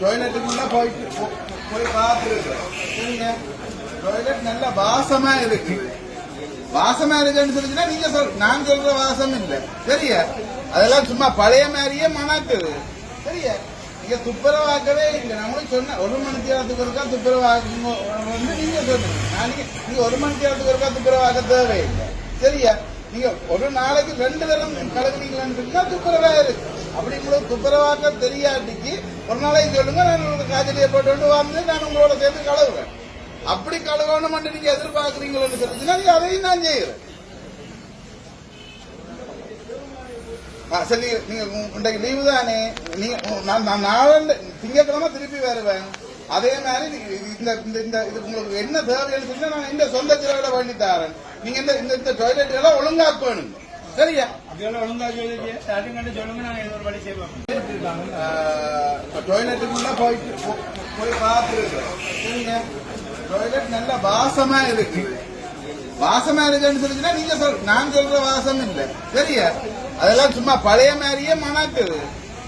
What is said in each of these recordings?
டாய்லெட்டுக்குள்ள போயிட்டு போய் பார்த்துருக்கேன் சரிங்க டாய்லெட் நல்ல வாசமா இருக்கு வாசமா இருக்குன்னு சொல்லிச்சுன்னா நீங்க சொல் நான் சொல்ற வாசம் இல்லை சரியா அதெல்லாம் சும்மா பழைய மாதிரியே மணக்குது சரியா நீங்க துப்புரவாக்கவே இல்லை நம்மளும் சொன்ன ஒரு மணி நேரத்துக்கு ஒருக்கா துப்புரவாக்க வந்து நீங்க சொல்லுங்க நாளைக்கு நீங்க ஒரு மணி நேரத்துக்கு ஒருக்கா துப்புரவாக்க தேவையில்லை சரியா நீங்க ஒரு நாளைக்கு ரெண்டு தரம் கழுவுனீங்களான்னு துப்புரவாயிரு. துப்புரவா அப்படி உங்களுக்கு துப்புரவாக்க தெரியாட்டிக்கு ஒரு நாளைக்கு சொல்லுங்க நான் உங்களுக்கு காய்ச்சலியை போட்டு வந்து நான் உங்களோட சேர்ந்து கழுவுவேன் அப்படி கழுவணும் மட்டும் நீங்க எதிர்பார்க்கறீங்களோன்னு சொல்லிச்சுன்னா அதையும் நான் செய்யறேன். சரி நீங்க- இன்றைக்கு லீவு தானே? நீங்க உ- நான் நான் நாளை திங்கட்கிழமை திருப்பி வருவேன். அதே மாதிரி இந்த இந்த இந்த இது உங்களுக்கு என்ன தேவைன்னு சொன்னா நான் இந்த சொந்த செலவுல பண்ணி தாரேன். நீங்க இந்த இந்த இந்த டாய்லெட் எல்லாம் ஒழுங்காக்கணும் சரியா? டாய்லெட்டுக்குள்ள போயிட்டு போய் பார்த்துருக்கேன் சரிங்க? டாய்லெட் நல்ல வாசமா இருக்கு. வாசமா இருக்குன்னு சொல்லிச்சுன்னா நீங்க சொல் நான் சொல்ற வாசம் இல்ல. சரியா? அதெல்லாம் சும்மா பழைய மாதிரியே மணக்குது.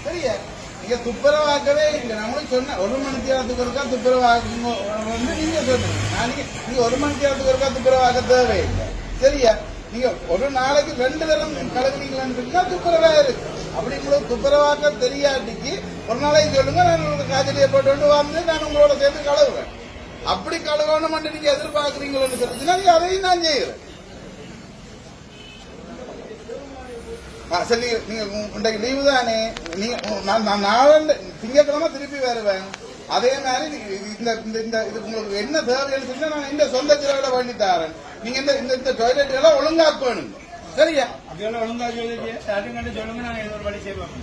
சரியா? நீங்க துப்புரவாக்கவே இல்லை. நம்மளும் சொன்ன ஒரு மணி நேரத்துக்கு ஒருக்கா துப்புரவாக்க வந்து நீங்க சொல்லுங்க. நாளைக்கு நீங்க ஒரு மணி நேரத்துக்கு ஒருக்கா துப்புரவாக்க தேவையில்லை. சரியா? நீங்க ஒரு நாளைக்கு ரெண்டு தரம் கழுவுனீங்களான்னு துப்புரவா இருக்கு அப்படி உங்களுக்கு துப்புரவாக்க தெரியாட்டிக்கு ஒரு நாளைக்கு சொல்லுங்க நான் உங்களுக்கு காய்ச்சலியை போட்டு வந்து நான் உங்களோட சேர்த்து கழுவுவேன் அப்படி கழுவணும் மட்டும் நீங்க எதிர்பார்க்கறீங்களோன்னு சொல்லிச்சுன்னா நீங்க அதையும் நான் செய்யறேன். சரி நீங்க- உண்டைக்கு இன்றைக்கு லீவு தானே. நீங்க உ- நான் நான் நாளை திங்கட்கிழமை திருப்பி வருவேன். அதே மாதிரி இந்த இந்த இது உங்களுக்கு என்ன தேவைன்னு சொன்னா நான் இந்த சொந்த செலவுல பண்ணி தரேன். நீங்க இந்த இந்த இந்த டாய்லெட் எல்லாம் ஒழுங்காக்கணும் சரியா? அதெல்லாம் ஒழுங்கா சொல்லுங்க நாங்க இது ஒரு வழி செய்வோம்.